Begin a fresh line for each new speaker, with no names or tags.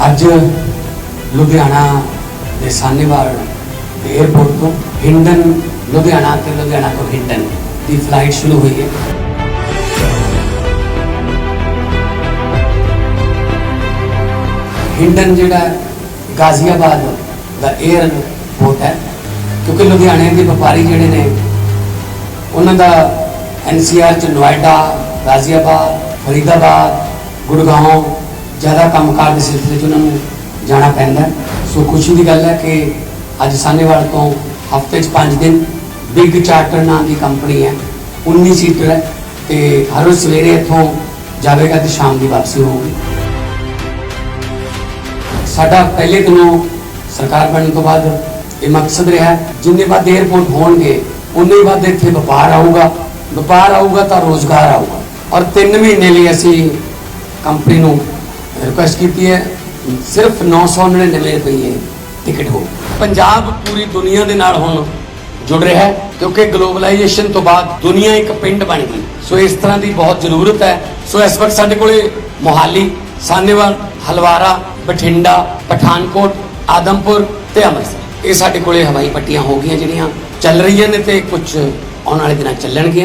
ਅੱਜ ਲੁਧਿਆਣਾ ਦੇ ਸਾਨੇਵਾਲ ਦੇ 에ਅਰਪੋਰਟ ਤੋਂ ਹਿੰਡਨ, ਲੁਧਿਆਣਾ ਤੇ ਲੁਧਿਆਣਾ ਤੋਂ ਹਿੰਡਨ ਦੀ ਫਲਾਈਟ ਸ਼ੁਰੂ ਹੋਈ ਹੈ। ਹਿੰਡਨ ਜਿਹੜਾ ਗਾਜ਼ੀਆਬਾਦ ਦਾ 에ਅਰਪੋਰਟ ਹੈ, ਕਿਉਂਕਿ ਲੁਧਿਆਣੇ ਦੇ ਵਪਾਰੀ ਜਿਹੜੇ ਨੇ, ਉਹਨਾਂ ਦਾ ਐਨਸੀਆਰ ਚ ਨੋਇਡਾ, ਗਾਜ਼ੀਆਬਾਦ, ਫਰੀਦਾਬਾਦ ਗੁੜਗਾਉਂ ਜ਼ਿਆਦਾ ਕੰਮਕਾਰ ਦੇ ਸਿਲਸਿਲੇ 'ਚ ਉਹਨਾਂ ਨੂੰ ਜਾਣਾ ਪੈਂਦਾ ਸੋ ਖੁਸ਼ੀ ਦੀ ਗੱਲ ਹੈ ਕਿ ਅੱਜ ਸਾਨੇਵਾਲ ਤੋਂ ਹਫ਼ਤੇ 'ਚ 5 ਦਿਨ ਬਿਗ ਚਾਰਟਰ ਨਾਂ ਦੀ ਕੰਪਨੀ ਹੈ। 19 ਸੀਟਰ ਹੈ ਤੇ ਹਰ ਰੋਜ਼ ਸਵੇਰੇ ਇੱਥੋਂ ਜਾਵੇਗਾ ਤੇ ਸ਼ਾਮ ਦੀ ਵਾਪਸੀ ਹੋਊਗੀ। ਸਾਡਾ ਪਹਿਲੇ ਦਿਨੋਂ ਸਰਕਾਰ ਬਣਨ ਤੋਂ ਬਾਅਦ ਇਹ ਮਕਸਦ ਰਿਹਾ ਜਿੰਨੇ ਵੱਧ 에ਅਰਪੋਰਟ ਹੋਣਗੇ ਉਨੇ ਵੱਧ ਇੱਥੇ ਵਪਾਰ ਆਊਗਾ। ਵਪਾਰ ਆਊਗਾ ਤਾਂ ਰੋਜ਼ਗਾਰ ਆਊਗਾ। ਔਰ 3 ਮਹੀਨੇ ਲਈ ਅਸੀਂ ਕੰਪਨੀ ਨੂੰ ਰਿਕੁਐਸਟ ਕੀਤੀ ਹੈ, ਸਿਰਫ 999 ਰੁਪਏ ਟਿਕਟ ਹੋ। ਪੰਜਾਬ ਪੂਰੀ ਦੁਨੀਆ ਦੇ ਨਾਲ ਹੁਣ ਜੁੜ ਰਿਹਾ ਹੈ, ਕਿਉਂਕਿ ਗਲੋਬਲਾਈਜੇਸ਼ਨ ਤੋਂ ਬਾਅਦ ਦੁਨੀਆ ਇੱਕ ਪਿੰਡ ਬਣ ਗਈ। ਸੋ ਇਸ ਤਰ੍ਹਾਂ ਦੀ ਬਹੁਤ ਜ਼ਰੂਰਤ ਹੈ। ਸੋ ਇਸ ਵਕਤ ਸਾਡੇ ਕੋਲੇ ਮੋਹਾਲੀ, ਸਾਨੇਵਾਲ, ਹਲਵਾਰਾ, ਬਠਿੰਡਾ, ਪਠਾਨਕੋਟ, ਆਦਮਪੁਰ ਤੇ ਅੰਮ੍ਰਿਤਸਰ। ਇਹ ਸਾਡੇ ਕੋਲੇ ਹਵਾਈ ਪੱਟੀਆਂ ਹੋ ਗਈਆਂ ਜਿਹੜੀਆਂ ਚੱਲ ਰਹੀਆਂ ਨੇ ਤੇ ਕੁਝ ਆਉਣ ਵਾਲੇ ਦਿਨਾਂ ਚੱਲਣਗੀਆਂ।